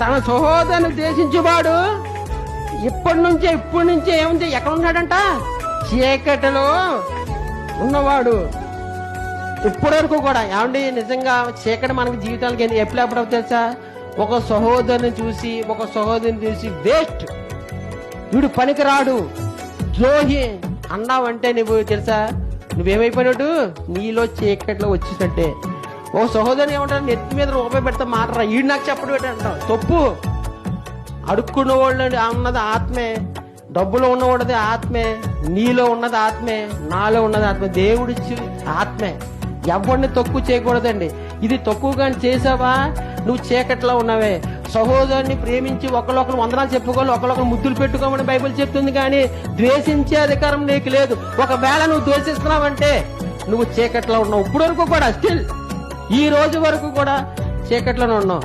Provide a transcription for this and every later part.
తన సహోదరుని ఉద్దేశించేవాడు ఇప్పటి నుంచే ఇప్పటి నుంచే ఏముంది? ఎక్కడ ఉన్నాడంట? చీకటిలో ఉన్నవాడు. ఇప్పటి వరకు కూడా ఏమండి నిజంగా చీకటి మనకి జీవితాలకి ఏంది ఎప్పుడు ఎప్పుడు తెలుసా? ఒక సహోదరుని చూసి ఒక సహోదరుని చూసి వేస్ట్ వీడు పనికిరాడు. ద్రోహి అన్నావంటే నువ్వు తెలుసా? నువ్వేమైపోయినట్టు? నీలో చీకట్లో వచ్చేసంటే ఓ సహోదరి ఏమంటారు? నెత్తి మీద రూపాయి పెడితే మాటరా ఈడు నాకు చెప్పడం ఏంటి తప్పు. అడుక్కున్న వాళ్ళు ఉన్నది ఆత్మే. డబ్బులో ఉన్నవాడది ఆత్మే. నీలో ఉన్నది ఆత్మే. నాలో ఉన్నది ఆత్మే. దేవుడిచ్చి ఆత్మే. ఎవరిని తక్కువ చేయకూడదండి. ఇది తక్కువగా చేసావా? నువ్వు చీకట్లో ఉన్నావే. సహోదరుని ప్రేమించి ఒకరికొకరు వందనాలు చెప్పుకోవాలి ఒకరికొకరు ముద్దులు పెట్టుకోమని బైబిల్ చెప్తుంది కానీ ద్వేషించే అధికారం నీకు లేదు. ఒకవేళ నువ్వు ద్వేషిస్తున్నావంటే నువ్వు చీకట్లో ఉన్నావు. ఇప్పుడు వరకు కూడా స్టిల్. ఈ రోజు వరకు కూడా చీకట్లోనే ఉన్నాం.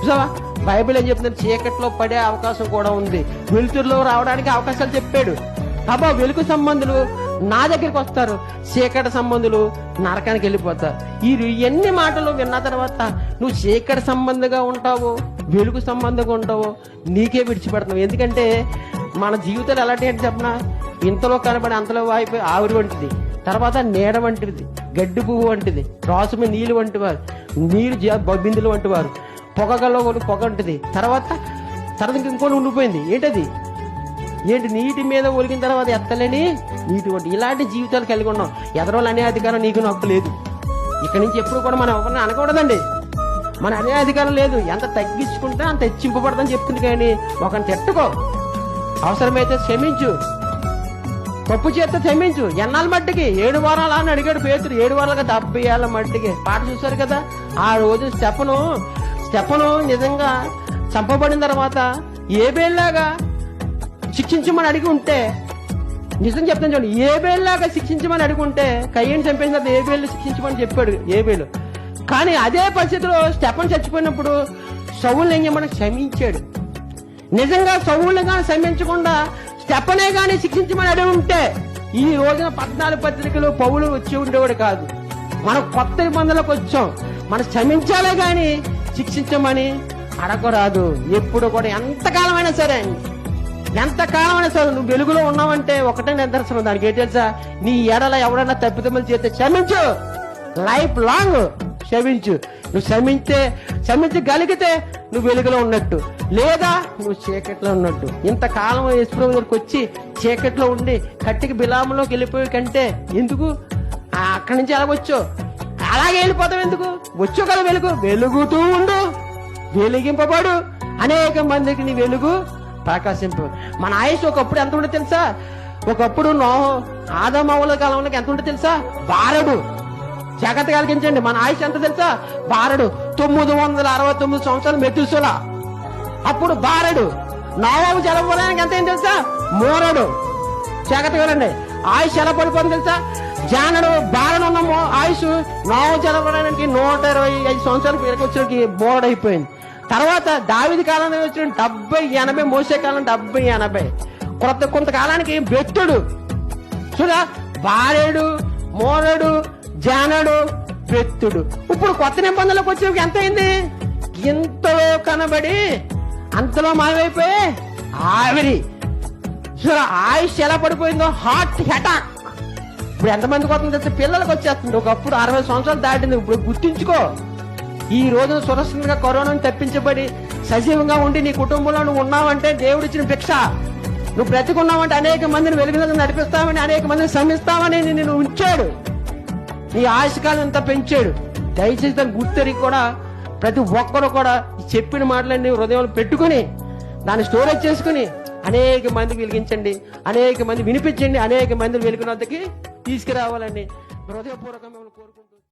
చూసావా? బైబిల్ ఏం చెప్తుంది చీకట్లో పడే అవకాశం కూడా ఉంది. వెలుతురులో రావడానికి అవకాశాలు చెప్పాడు. అబ్బా వెలుగు సంబంధులు నా దగ్గరికి వస్తారు. చీకటి సంబంధులు నరకానికి వెళ్ళిపోతారు. ఈ ఎన్ని మాటలు విన్న తర్వాత నువ్వు చీకటి సంబంధిగా ఉంటావో వెలుగు సంబంధంగా ఉంటావో నీకే విడిచిపెడతావు ఎందుకంటే మన జీవితాలు ఎలాంటి అంటే చెప్పనా? ఇంతలో కనబడి అంతలో వాయిపోయి ఆవిరి వంటిది. తర్వాత నీడ వంటిది గడ్డి పువ్వు వంటిది రాసు నీళ్ళు వంటి వారు నీరు జ- బిందులు వంటి వారు పొగగలో పొగ ఉంటుంది. తర్వాత తర్వాత ఇంక ఇంకోటి ఉండిపోయింది. ఏంటది? ఏంటి నీటి మీద ఒలిగిన తర్వాత ఎత్తలేని నీటి వంటి ఇలాంటి జీవితాలు కలిగి ఉన్నాం. ఎదరోళ్ళు అనే అధికారం నీకు నాకు లేదు. ఇక్కడి నుంచి ఎప్పుడు కూడా మనం ఎవరిని అనకూడదండి. మన అనే అధికారం లేదు. ఎంత తగ్గించుకుంటే అంత హెచ్చింపబడదని చెప్తుంది కానీ ఒకరిని తిట్టుకో. అవసరమైతే క్షమించు. పప్పు చేస్తే క్షమించు ఎన్నాళ్ళ మట్టికి? ఏడు వారాలు అని అడిగాడు పేతుడు. ఏడు వారాలుగా డెబ్బై ఏళ్ళ మట్టికి. పాట చూశారు కదా? ఆ రోజు స్టెఫను స్టెఫను నిజంగా చంపబడిన తర్వాత ఏ బేల్లాగా శిక్షించమని అడిగి ఉంటే నిజం చెప్తాను చూడండి. ఏ బేల్లాగా శిక్షించమని అడిగి ఉంటే కయ్యని చంపిన తర్వాత ఏ బేళ్ళు శిక్షించమని చెప్పాడు ఏ బేలు. కానీ అదే పరిస్థితిలో స్టెఫన్ చచ్చిపోయినప్పుడు సౌలు ఏం చేయమని క్షమించాడు. నిజంగా సౌళ్ళు కానీ క్షమించకుండా చెప్పనే గాని శిక్షించమని అడిగి ఉంటే ఈ రోజున పద్నాలుగు పత్రికలు పౌలు వచ్చి ఉండేవాడు కాదు. మనం కొత్త ఇబ్బందులకు వచ్చాం. మనం క్షమించాలే గాని శిక్షించమని అడగరాదు. ఎప్పుడు కూడా ఎంతకాలమైనా సరే ఎంతకాలమైనా సరే నువ్వు వెలుగులో ఉన్నావంటే ఒకటే నిదర్శనం దానికి. ఏంటి తెలుసా? నీ ఎడల ఎవడన్నా తప్పిదమ్మలు చేస్తే క్షమించు. Life long. క్షమించు. నువ్వు క్షమించే క్షమించగలిగితే నువ్వు వెలుగులో ఉన్నట్టు. లేదా నువ్వు చీకట్లో ఉన్నట్టు. ఇంతకాలం యశ్వరం దగ్గరికి వచ్చి చీకట్లో ఉండి కట్టికి బిలాములోకి వెళ్ళిపోయే కంటే ఎందుకు? అక్కడి నుంచి ఎలాగొచ్చో అలాగే వెళ్ళిపోతావు ఎందుకు? వచ్చో కదా వెలుగు. వెలుగుతూ ఉండు. వెలిగింపబడు. అనేక మందికి నీ వెలుగు ప్రకాశింపు. మన ఆయుష్ ఒకప్పుడు ఎంత ఉండే తెలుసా? ఒకప్పుడు నో ఆదమావుల కాలంలో ఎంత ఉంటే తెలుసా? బారడు. జాగ్రత్త కలిగించండి మన ఆయుష్ ఎంత తెలుసా? బారడు. తొమ్మిది వందల అరవై తొమ్మిది సంవత్సరాలు మెతుసుల అప్పుడు బారడు. నోవాబు జలపడానికి ఎంత ఏం తెలుసా? మోరడు. జాగ్రత్త కలండి ఆయుష్ ఎలా పడిపోతుంది తెలుసా? జానడు బారడు ఆయుష్ నోవ జలపడానికి నూట ఇరవై ఐదు సంవత్సరాలు పెరగొచ్చడానికి బోర్డైపోయింది తర్వాత దావిది కాలంలో వచ్చిన డెబ్బై ఎనభై మోసే కాలం డెబ్బై ఎనభై. కొంత కొంతకాలానికి బెత్తుడు చూడ బారేడు మోరడు జానడు పెత్తుడు. ఇప్పుడు కొత్త నిబంధనలకు వచ్చే ఎంత అయింది ఇంతలో కనబడి అంతలో మాయమైపోయి ఆవిరి. ఆయుష్ ఎలా పడిపోయిందో? Heart attack. ఇప్పుడు ఎంతమందికి వస్తుంది తెలిసి? పిల్లలకు వచ్చేస్తుంది. ఒకప్పుడు అరవై సంవత్సరాలు దాటింది. ఇప్పుడు గుర్తించుకో. ఈ రోజు సురక్షితంగా కరోనాను తప్పించబడి సజీవంగా ఉండి నీ కుటుంబంలో నువ్వు ఉన్నావంటే దేవుడిచ్చిన భిక్ష. నువ్వు బ్రతికున్నావంటే అనేక మందిని వెలుగులను నడిపిస్తావని అనేక మందిని శ్రమిస్తావని నిన్ను ఉంచాడు. నీ ఆశకాలను అంతా పెంచాడు. దయచేసి దాన్ని గుర్తెరిగి కూడా ప్రతి ఒక్కరు కూడా చెప్పిన మాటలన్నీ హృదయంలో పెట్టుకుని దాన్ని స్టోరేజ్ చేసుకుని అనేక మందికి వెలిగించండి అనేక మంది వినిపించండి అనేక మంది వెలుగునద్దకి తీసుకురావాలని హృదయపూర్వకంగా కోరుకుంటున్నాను.